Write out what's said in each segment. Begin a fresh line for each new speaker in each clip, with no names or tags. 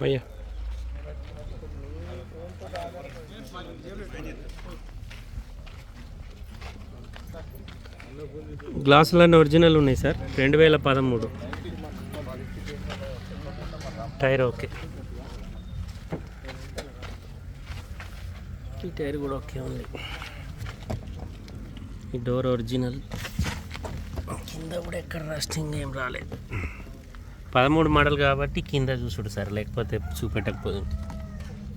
భయ్యా. గ్లాసులన్నీ ఒరిజినల్ ఉన్నాయి సార్. రెండు వేల పదమూడు. Tyre okay. ఈ టైర్ కూడా ఓకే ఉంది. ఈ డోర్ ఒరిజినల్. కింద కూడా ఎక్కడ రాస్టింగ్ ఏం రాలేదు. పదమూడు మోడల్ కాబట్టి కింద చూసుడు సార్ లేకపోతే చూపెట్టకపోదు.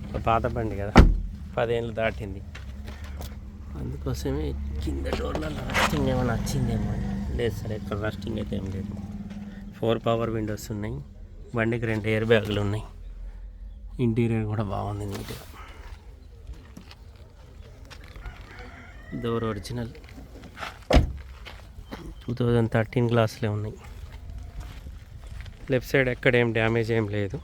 ఒక పాత బండి కదా పదేళ్ళు దాటింది. అందుకోసమే కింద డోర్లలో రస్టింగ్ ఏమైనా వచ్చిందేమో అని. లేదు సార్ ఎక్కడ రస్టింగ్ అయితే ఏం లేదు. ఫోర్ పవర్ విండోస్ ఉన్నాయి. బండికి రెండు ఎయిర్ బ్యాగులు ఉన్నాయి. ఇంటీరియర్ కూడా బాగుంది నీట్గా door original two thousand thirteen గ్లాసులే ఉన్నాయి. లెఫ్ట్ సైడ్ ఎక్కడ ఏం డ్యామేజ్ ఏం లేదు.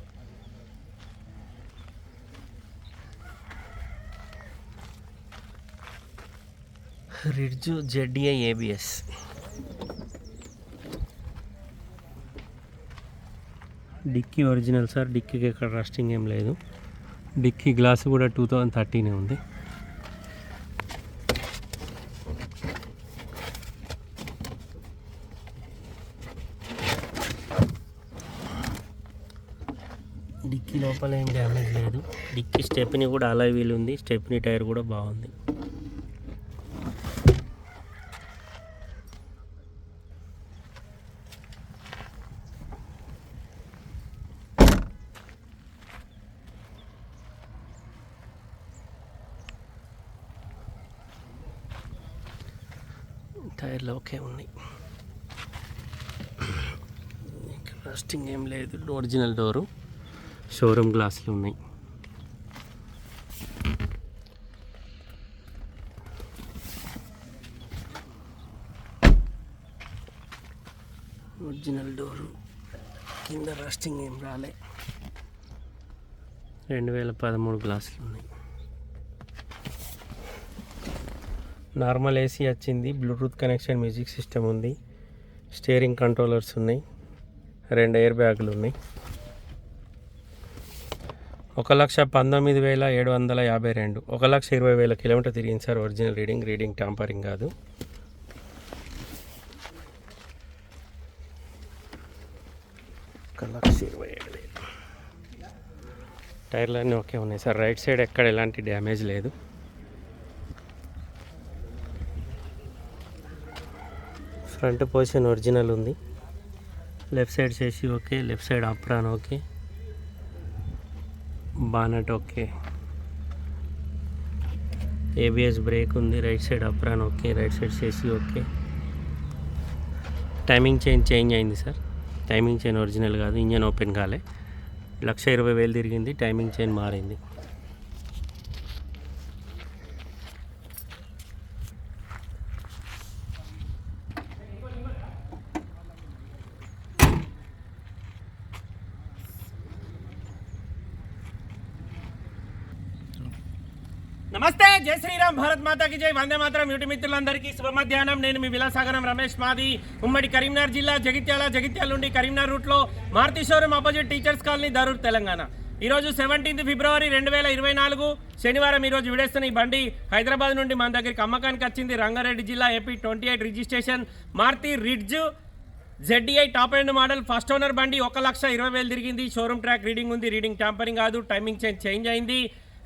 Ritz ZDI ABS. Dicky original sir డిక్కీకి ఎక్కడ రస్టింగ్ ఏం లేదు. డిక్కీ గ్లాస్ కూడా టూ థౌజండ్ థర్టీనే ఉంది. లోపల ఏం డ్యామేజ్ లేదు. డిక్కీ స్టెప్ని కూడా అలా వీలు ఉంది స్టెప్ని టైర్ కూడా బాగుంది. టైర్లు ఓకే ఉన్నాయి. రస్టింగ్ ఏం లేదు. Original door. షోరూమ్ గ్లాసులు ఉన్నాయి. ఒరిజినల్ డోరు కింద రస్టింగ్ ఏం రాలే. రెండు వేల పదమూడు గ్లాసులు ఉన్నాయి. నార్మల్ ఏసీ వచ్చింది. బ్లూటూత్ కనెక్షన్ మ్యూజిక్ సిస్టమ్ ఉంది. స్టీరింగ్ కంట్రోలర్స్ ఉన్నాయి. రెండు ఎయిర్ బ్యాగులు ఉన్నాయి. ఒక లక్ష పంతొమ్మిది వేల ఏడు వందల యాభై రెండు. ఒక లక్ష ఇరవై వేల కిలోమీటర్ తిరిగింది sir original reading. Reading tampering కాదు. ఒక లక్ష ఇరవై ఏడు టైర్లు అన్నీ ఓకే ఉన్నాయి సార్. రైట్ సైడ్ ఎక్కడ ఎలాంటి డ్యామేజ్ లేదు. ఫ్రంట్ పొజిషన్ ఒరిజినల్ ఉంది. లెఫ్ట్ సైడ్ చేసి okay left side apron okay. Bonnet okay. ABS brake ఉంది right side apron okay right side చేసి ఓకే టైమింగ్ చైన్ చేంజ్ అయింది సార్ టైమింగ్ చైన్ ఒరిజినల్ కాదు engine open కాలే. లక్ష ఇరవై వేలు తిరిగింది టైమింగ్ చైన్ మారింది.
నమస్తే జై శ్రీరామ్ భారత్ మాతాకి జై. వందే మాత్రం యూటి మిత్రులందరికీ శుభ మధ్యాహ్నం. నేను మీ విలాసాగరం రమేష్ మాది. ఉమ్మడి కరీంనగర్ జిల్లా జగిత్యాల జగిత్యాల నుండి కరీంనగర్ రూట్లో Maruti showroom opposite teachers colony Dharur Telangana. ఈరోజు సెవెంటీన్త్ ఫిబ్రవరి రెండు వేల ఇరవై నాలుగు. శనివారం ఈరోజు విడేస్తున్న ఈ బండి హైదరాబాద్ నుండి మన దగ్గరికి అమ్మకానికి వచ్చింది రంగారెడ్డి జిల్లా AP twenty eight registration. Maruti Ritz ZDI top end model first owner బండి ఒక లక్ష ఇరవై వేలు తిరిగింది. షోరూమ్ ట్రాక్ రీడింగ్ ఉంది రీడింగ్ ట్యాంపరింగ్ కాదు టైమింగ్ చేంజ్ చేంజ్ అయింది.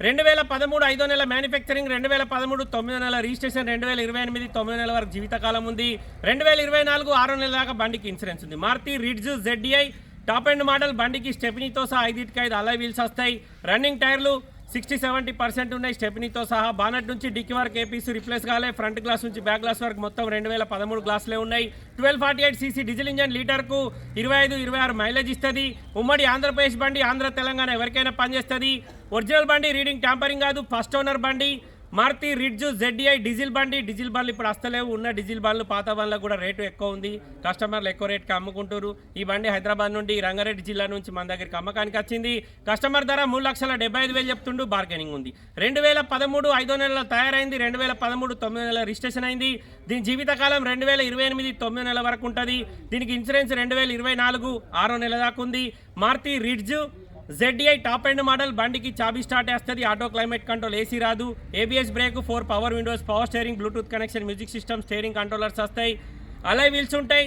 రెండు వేల పదమూడు ఐదో నెల మ్యానుఫ్యాక్చరింగ్ రెండు వేల పదమూడు తొమ్మిదో నెల రిజిస్ట్రేషన్ రెండు వేల ఇరవై ఎనిమిది తొమ్మిదో నెల వరకు జీవితకాలం ఉంది రెండు వేల ఇరవై నాలుగు ఆరో నెల దాకా బండికి ఇన్సూరెన్స్ ఉంది. Maruti Ritz ZDI top end model బండికి స్టెప్నీతో సహా ఐదుకి ఐదు అలై వీల్స్ వస్తాయి. రన్నింగ్ టైర్లు సిక్స్టీ సెవెంటీ పర్సెంట్ ఉన్నాయి స్టెప్నీతో సహా. బానట్ నుంచి డిక్కి వరకు ఏపీసీ రిప్లేస్ కాలే. ఫ్రంట్ గ్లాస్ నుంచి బ్యాక్ గ్లాస్ వరకు మొత్తం రెండు వేల పదమూడు గ్లాసులే ఉన్నాయి. Twelve forty eight CC diesel engine లీటర్కు ఇరవై ఐదు ఇరవై ఆరు మైలేజ్ ఇస్తుంది. ఉమ్మడి ఆంధ్రప్రదేశ్ బండి ఆంధ్ర తెలంగాణ ఎవరికైనా పనిచేస్తుంది? ఒరిజినల్ బండి రీడింగ్ ట్యాంపరింగ్ కాదు ఫస్ట్ ఓనర్ బండి. మారుతి రిడ్జ్ జెడ్డీఐ డీజిల్ బండి. డీజిల్ బండ్లు ఇప్పుడు అస్తలేవు ఉన్న డీజిల్ బండ్లు పాత బండ్లకు కూడా రేటు ఎక్కువ ఉంది. కస్టమర్లు ఎక్కువ రేట్కి అమ్ముకుంటారు ఈ బండి హైదరాబాద్ నుండి రంగారెడ్డి జిల్లా నుంచి మన దగ్గరికి అమ్మకానికి వచ్చింది. కస్టమర్ ధర మూడు లక్షల డెబ్బై ఐదు వేలు చెప్తుండు బార్గెనింగ్ ఉంది. రెండు వేల పదమూడు ఐదో నెలలో తయారైంది. రెండు వేల పదమూడు తొమ్మిది నెలల రిజిస్ట్రేషన్ అయింది. దీని జీవితకాలం రెండు వేల ఇరవై ఎనిమిది తొమ్మిది నెలల వరకు ఉంటుంది. దీనికి ఇన్సూరెన్స్ రెండు వేల ఇరవై నాలుగు ఆరో నెల దాకా ఉంది. Maruti Ritz ZDI top end model బండికి చాబీ స్టార్ట్ వేస్తుంది ఆటో క్లైమేట్ కంట్రోల్ ఏసీ రాదు. ABS brake four power windows power steering Bluetooth connection music system steering controllers వస్తాయి. అలై వీల్స్ ఉంటాయి.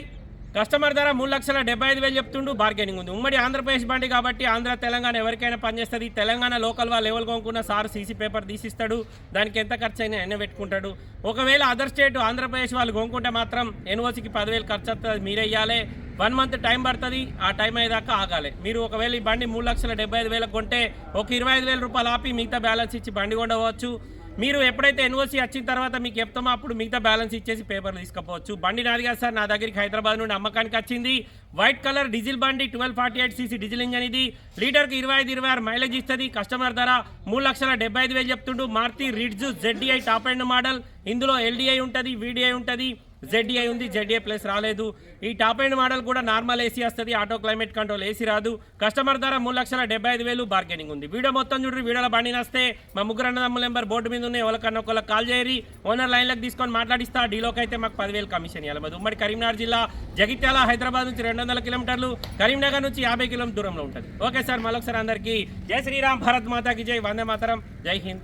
కస్టమర్ ధర మూడు లక్షల డెబ్బై ఐదు వేలు చెప్తుండు బార్గెనింగ్ ఉంది. ఉమ్మడి ఆంధ్రప్రదేశ్ బండి కాబట్టి ఆంధ్ర తెలంగాణ ఎవరికైనా పనిచేస్తుంది తెలంగాణ లోకల్ వాళ్ళు ఎవరు కొనుక్కున్న సార్ సీసీ పేపర్ తీసిస్తాడు. దానికి ఎంత ఖర్చు అయినా ఎన్న పెట్టుకుంటాడు. ఒకవేళ అదర్ స్టేట్ ఆంధ్రప్రదేశ్ వాళ్ళు కొనుక్కుంటే మాత్రం ఎన్ఓసికి పదివేలు ఖర్చు వస్తుంది మీరే ఇవ్వాలి వన్ మంత్ టైం పడుతుంది ఆ టైం అయ్యేదాకా ఆగాలి. మీరు ఒకవేళ ఈ బండి మూడు లక్షల డెబ్బై ఐదు వేలకు కొంటే ఒక ఇరవై ఐదు వేల రూపాయలు ఆపి మిగతా బ్యాలెన్స్ ఇచ్చి బండి కొండవచ్చు మీరు ఎప్పుడైతే ఎన్ఓసి వచ్చిన తర్వాత మీకు చెప్తామో అప్పుడు మిగతా బ్యాలెన్స్ ఇచ్చేసి పేపర్లు తీసుకపోవచ్చు. బండి నాది కాదు సార్ నా దగ్గరికి హైదరాబాద్ నుండి అమ్మకానికి వచ్చింది. వైట్ కలర్ డీజిల్ బండి twelve forty eight CC diesel engine ఇది. లీటర్కి ఇరవై ఐదు ఇరవై ఆరు మైలేజ్ ఇస్తుంది. కస్టమర్ ధర మూడు లక్షల డెబ్బై ఐదు వేలు చెప్తుండు. Maruti Ritz ZDI top end model. ఇందులో ఎల్డీఐ ఉంటుంది వీడిఐ ఉంటుంది. జెడ్ఏ ఉంది జెడ్ఏ ప్లస్ రాలేదు. ఈ టాప్ ఎండ్ మోడల్ కూడా నార్మల్ ఏసీ వస్తుంది ఆటో క్లైమేట్ కంట్రోల్ ఏసీ రాదు. కస్టమర్ ధర మూడు లక్షల డెబ్బై ఐదు వేలు బార్గెనింగ్ ఉంది. వీడియో మొత్తం చూడరు వీడియోలో బండి నస్తే. మా ముగ్గురు అన్నదమ్ముల నెంబర్ బోర్డు మీద ఉన్నాయి ఎవరికన్నా ఒకళ్ళకి కాల్ చేయరి ఓనర్ లైన్లకు తీసుకొని మాట్లాడిస్తా. డీలోకి అయితే మాకు పదివేలు కమిషన్ ఇవ్వాలి మాది ఉమ్మడి కరీంనగర్ జిల్లా జగిత్యాల హైదరాబాద్ నుంచి రెండు వందల కిలోమీటర్లు. కరీంనగర్ నుంచి యాభై కిలోమీటర్ దూరంలో ఉంటుంది. ఓకే సార్ మరొకసారి అందరికీ జై శ్రీరామ్ భారత్ మాతాకి జై వందే మాతరం. జై హింద్.